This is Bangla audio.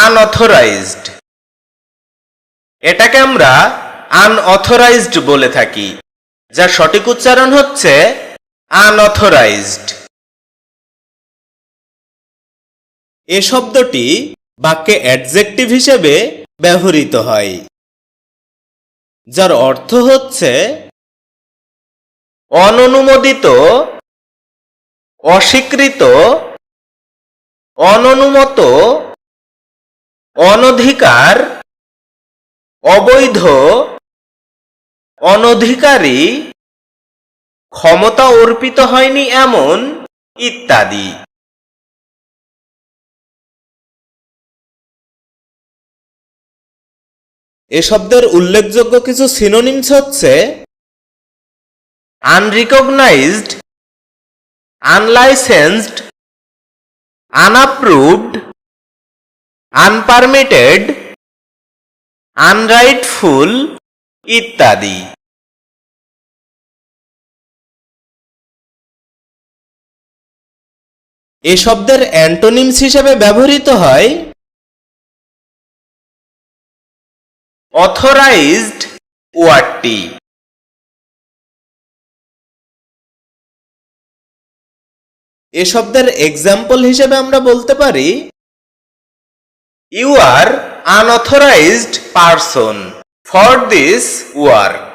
আনঅথরাইজড এটাকে আমরা আনঅথরাইজড বলে থাকি, যার সঠিক উচ্চারণ হচ্ছে আনঅথরাইজড এ শব্দটি বাক্যে অ্যাডজেক্টিভ হিসেবে ব্যবহৃত হয়, যার অর্থ হচ্ছে অননুমোদিত অস্বীকৃত অননুমত অনধিকার, অবৈধ, অনধিকারী, ক্ষমতা অর্পিত হয়নি এমন, ইত্যাদি। এ শব্দের উল্লেখযোগ্য কিছু সিনোনিমস হচ্ছে আনরিকগনাইজড আনলাইসেন্সড আনঅ্যাপ্রুভড আনপারমিটেড আনরাইটফুল ইত্যাদি। এ শব্দের অ্যান্টোনিমস হিসেবে ব্যবহৃত হয় অথরাইজড ওয়ার্ডটি। এ শব্দের এক্সাম্পল হিসেবে আমরা বলতে পারি you are unauthorized person for this work